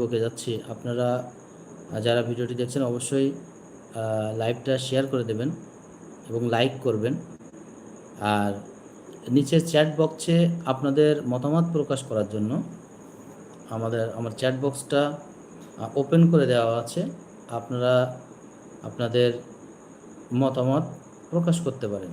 বকে যাচ্ছি। আপনারা যারা ভিডিওটি দেখছেন অবশ্যই লাইভটা শেয়ার করে দেবেন এবং লাইক করবেন। আর নিচে চ্যাট বক্সে আপনাদের মতামত প্রকাশ করার জন্য আমাদের, আমার চ্যাট বক্সটা ওপেন করে দেওয়া আছে। আপনারা আপনাদের মতামত প্রকাশ করতে পারেন।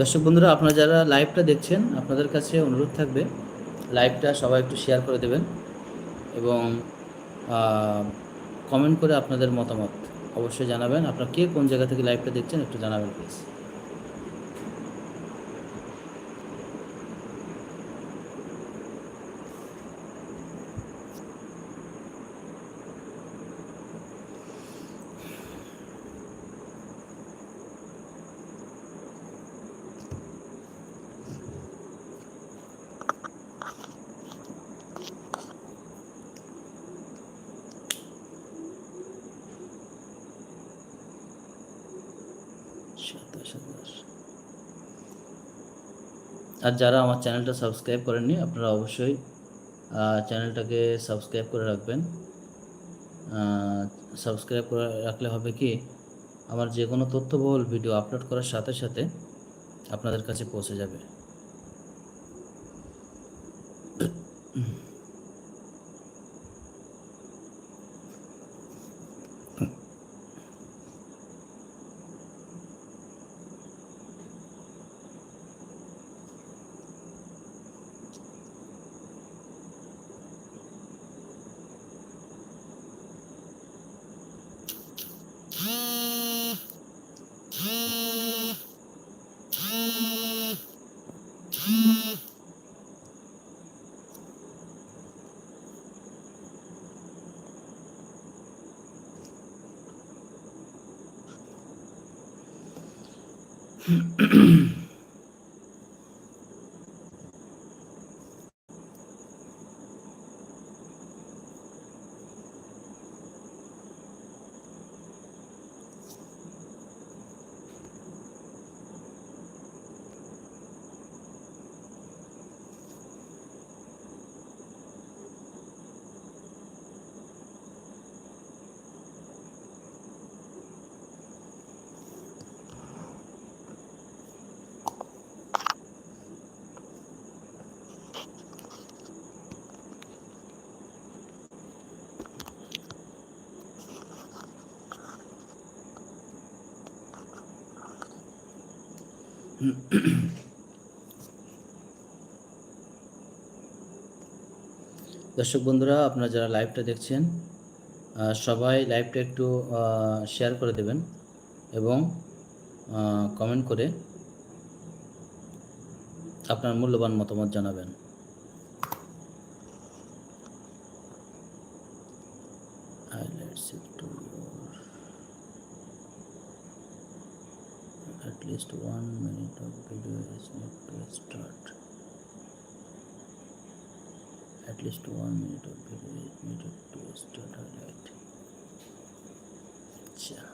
দর্শক বন্ধুরা, আপনারা যারা লাইভটা দেখছেন, আপনাদের কাছে অনুরোধ থাকবে লাইভটা সবাই একটু শেয়ার করে দেবেন এবং কমেন্ট করে আপনাদের মতামত অবশ্যই জানাবেন। আপনারা কে কোন জায়গা থেকে লাইভটা দেখছেন একটু জানাবেন প্লিজ আর যারা আমার চ্যানেলটা সাবস্ক্রাইব করেননি, আপনারা অবশ্যই চ্যানেলটাকে সাবস্ক্রাইব করে রাখবেন। সাবস্ক্রাইব করে রাখলে হবে কি, আমার যে কোনো তথ্যবহুল ভিডিও আপলোড করার সাথে সাথে আপনাদের কাছে পৌঁছে যাবে। mm-hmm দর্শক বন্ধুরা, আপনারা যারা লাইভটা দেখছেন সবাই লাইভটা একটু শেয়ার করে দেবেন এবং কমেন্ট করে আপনার মূল্যবান মতামত জানাবেন। At least one minute of video is need to start at least one minute of video is needed to start highlight আচ্ছা